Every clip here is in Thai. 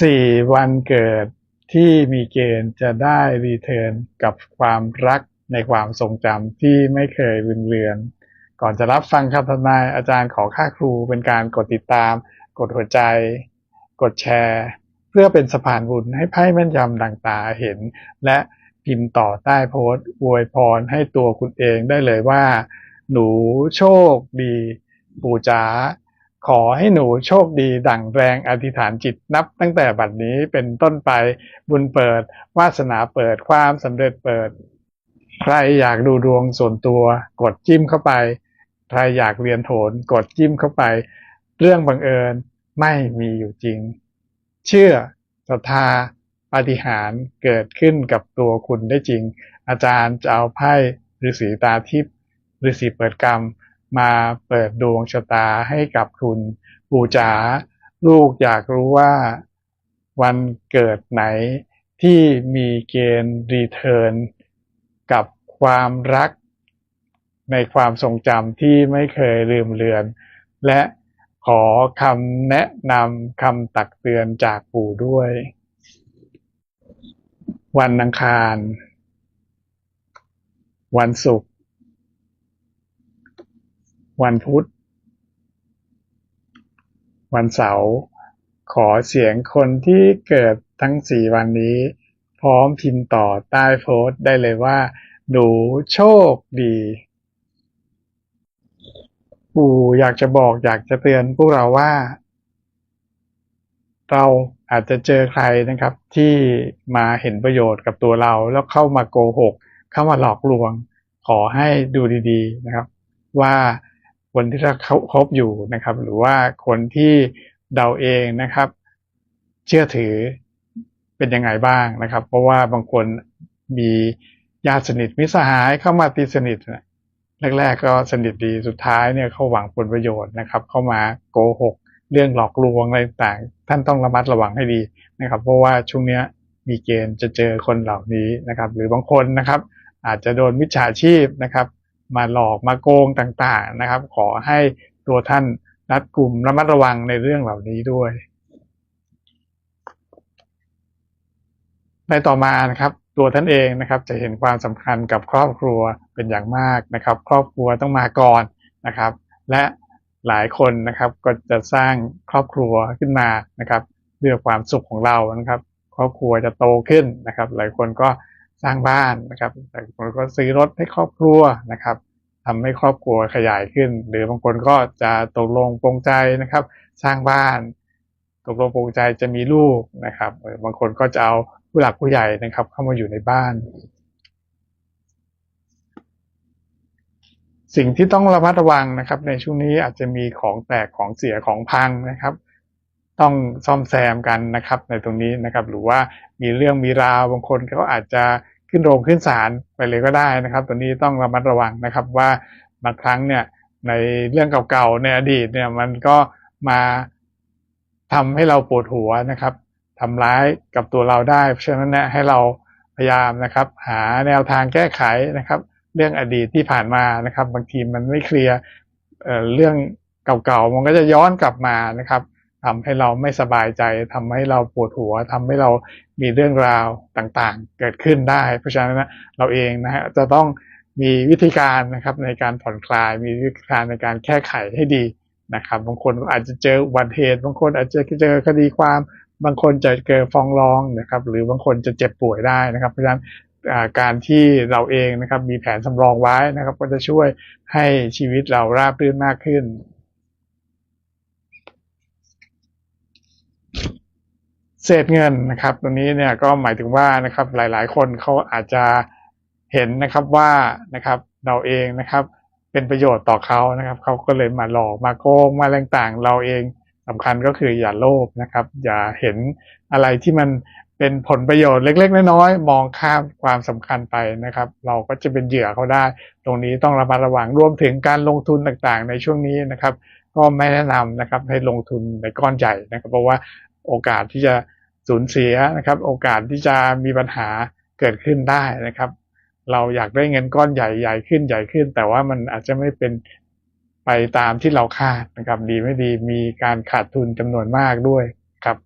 สี่วันเกิดที่มีเกณฑ์จะได้รีเทิร์นกับความรักในความทรงจำที่ไม่เคยลืมเลือน ก่อนจะรับฟังคำทำนายอาจารย์ขอค่าครูเป็นการกดติดตาม กดหัวใจ กดแชร์ เพื่อเป็นสะพานบุญให้ไพ่แม่นยำดังตาเห็น และพิมพ์ต่อใต้โพสต์อวยพรให้ตัวคุณเองได้เลยว่า หนูโชคดี ปู่จ๋า ขอให้หนูโชคดีดั่งแรงอธิษฐานจิตนับตั้งแต่บัดนี้เป็นต้นไปบุญเปิด วาสนาเปิดความสำเร็จเปิด ใครอยากดูดวงส่วนตัว กดจิ้มเข้าไป ใครอยากเรียนโหนกดจิ้มเข้าไป เรื่องบังเอิญไม่มีอยู่จริง เชื่อศรัทธาปาฏิหาริย์เกิดขึ้นกับตัวคุณได้จริง อาจารย์จะเอาไพ่ฤาษีตาทิพย์ฤาษีเปิดกรรม มาเปิดดวงชะตาให้กับคุณปู่จ๋าลูกอยากรู้ว่าวันเกิดไหนที่มีเกณฑ์รีเทิร์นกับความรักในความทรงจำที่ไม่เคยลืมเลือน และขอคำแนะนำคำตักเตือนจากปู่ด้วย วันอังคาร วันศุกร์ วันพุธ วันเสาร์ขอเสียงคนที่เกิดทั้งสี่วันนี้ พร้อมพิมพ์ต่อใต้โพสต์ได้เลยว่า หนูโชคดีปู่อยากจะบอกอยากจะเตือนพวกเราว่า เราอาจจะเจอใครนะครับ ที่มาเห็นประโยชน์กับตัวเราแล้วเข้ามาโกหก เข้ามาหลอกลวง ขอให้ดูดี ๆนะครับ ว่า คนที่เราคบอยู่นะครับ หรือว่าคนที่เราเองนะครับ เชื่อถือเป็นยังไงบ้างนะครับ เพราะว่าบางคนมีญาติสนิทมิสหายเข้ามาตีสนิทนะแรกๆก็สนิทดีสุดท้ายเนี่ยเขาหวังผลประโยชน์นะครับ เข้ามาโกหกเรื่องหลอกลวงอะไรต่างท่านต้องระมัดระวังให้ดีนะครับ เพราะว่าช่วงเนี้ยมีเกณฑ์จะเจอคนเหล่านี้นะครับ หรือบางคนนะครับ อาจจะโดนมิจฉาชีพนะครับ มาหลอกมาโกงต่างๆนะครับ ขอให้ตัวท่านรัดกลุ่มระมัดระวังในเรื่องเหล่านี้ด้วยในต่อมานะครับตัวท่านเองนะครับจะเห็นความสำคัญกับครอบครัวเป็นอย่างมากนะครับ ครอบครัวต้องมาก่อนนะครับ และหลายคนนะครับก็จะสร้างครอบครัวขึ้นมานะครับเพื่อความสุขของเรานะครับ ครอบครัวจะโตขึ้นนะครับ หลายคนก็ สร้างบ้านนะครับหลายคนก็ซื้อรถให้ครอบครัวนะครับทำให้ครอบครัวขยายขึ้น หรือบางคนก็จะตกลงปรงใจนะครับ สร้างบ้าน ตกลงปรงใจจะมีลูกนะครับบางคนก็จะเอาผู้หลักผู้ใหญ่นะครับ เข้ามาอยู่ในบ้าน สิ่งที่ต้องระมัดระวังนะครับ ในช่วงนี้อาจจะมีของแตกของเสียของพังนะครับ ต้องซ่อมแซมกันนะครับในตรงนี้นะครับ หรือว่ามีเรื่องมีราวบางคนเขาอาจจะขึ้นโรงขึ้นศาลไปเลยก็ได้นะครับ ตัวนี้ต้องระมัดระวังนะครับว่าบางครั้งเนี่ยในเรื่องเก่าๆในอดีตเนี่ยมันก็มาทำให้เราปวดหัวนะครับทำร้ายกับตัวเราได้ เพราะฉะนั้นเนี่ยให้เราพยายามนะครับ หาแนวทางแก้ไขนะครับ เรื่องอดีตที่ผ่านมานะครับ บางทีมันไม่เคลียร์เรื่องเก่าๆมันก็จะย้อนกลับมานะครับ ทำให้เราไม่สบายใจทำให้เราปวดหัวทำให้เรามีเรื่องราวต่างๆ เกิดขึ้นได้ เพราะฉะนั้นเราเองนะฮะจะต้องมีวิธีการนะครับในการผ่อนคลาย มีวิธีการในการแก้ไขให้ดีนะครับบางคนอาจจะเจออุบัติเหตุบางคนอาจจะเจอคดีความ บางคนจะเกิดฟ้องร้องนะครับหรือบางคนจะเจ็บป่วยได้นะครับ เพราะฉะนั้นการที่เราเองนะครับมีแผนสำรองไว้นะครับ ก็จะช่วยให้ชีวิตเราราบรื่นมากขึ้น เศษเงินนะครับตรงนี้เนี่ยก็หมายถึงว่านะครับหลาย ๆ คนเขาอาจจะเห็นนะครับว่านะครับเราเองนะครับเป็นประโยชน์ต่อเขานะครับเขาก็เลยมาหลอกมาโกงมาอะไรต่างเราเองสำคัญก็คืออย่าโลภนะครับ อย่าเห็นอะไรที่มันเป็นผลประโยชน์เล็ก ๆ น้อยๆมองข้ามความสำคัญไปนะครับ เราก็จะเป็นเหยื่อเขาได้ ตรงนี้ต้องระมัดระวังรวมถึงการลงทุนต่างๆ ในช่วงนี้นะครับ ก็ไม่แนะนำนะครับให้ลงทุนในก้อนใหญ่นะครับ เพราะว่าโอกาสที่จะ สูญเสียนะครับ โอกาสที่จะมีปัญหาเกิดขึ้นได้นะครับ เราอยากได้เงินก้อนใหญ่ใหญ่ขึ้นใหญ่ขึ้น แต่ว่ามันอาจจะไม่เป็นไปตามที่เราคาดนะครับ ดีไม่ดีมีการขาดทุนจำนวนมากด้วยครับ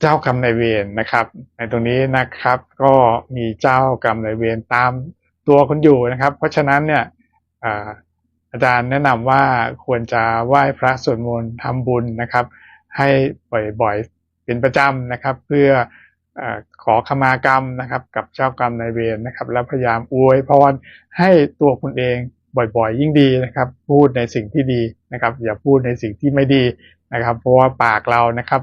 เจ้ากรรมนายเวรนะครับ ในตรงนี้นะครับ ก็มีเจ้ากรรมนายเวรตามตัวคนอยู่นะครับ เพราะฉะนั้นเนี่ย อาจารย์แนะนำว่าควรจะไหว้พระสวดมนต์ทำบุญนะครับ ให้บ่อยๆเป็นประจำนะครับ เพื่ออขอขมากรรมนะครับ กับเจ้ากรรมนายเวรนะครับ แล้วพยายามอวยพรให้ตัวคุณเองบ่อยๆ ยิ่งดีนะครับ พูดในสิ่งที่ดีนะครับ อย่าพูดในสิ่งที่ไม่ดีนะครับ เพราะว่าปากเรานะครับ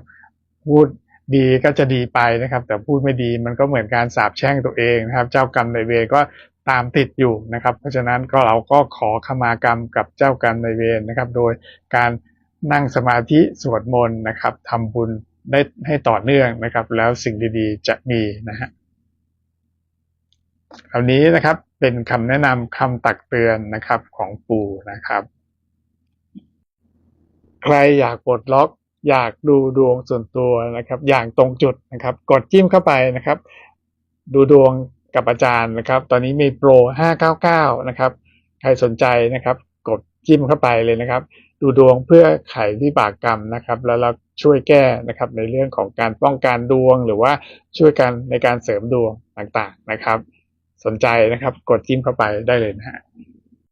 พูดดีก็จะดีไปนะครับ แต่พูดไม่ดีมันก็เหมือนการสาปแช่งตัวเองนะครับ เจ้ากรรมนายเวรก็ ตามติดอยู่นะครับ เพราะฉะนั้นก็เราก็ขอขมากรรมกับเจ้ากรรมนเวรนะครับ โดยการนั่งสมาธิสวดมนต์นะครับทำบุญได้ให้ต่อเนื่องนะครับ แล้วสิ่งดีๆ จะมีนะฮะคราวนี้นะครับเป็นคำแนะนำคำตักเตือนนะครับของปู่นะครับ ใครอยากปลดล็อกอยากดูดวงส่วนตัวนะครับ อย่างตรงจุดนะครับ กดจิ้มเข้าไปนะครับ ดูดวง กับอาจารย์นะครับ ตอนนี้มีโปร 599 นะครับ ใครสนใจนะครับ กดจิ้มเข้าไปเลยนะครับ ดูดวงเพื่อไขวิบากกรรมนะครับ แล้วเราช่วยแก้นะครับในเรื่องของการป้องกันดวง หรือว่าช่วยกันในการเสริมดวงต่างๆนะครับ สนใจนะครับ กดจิ้มเข้าไปได้เลยนะฮะ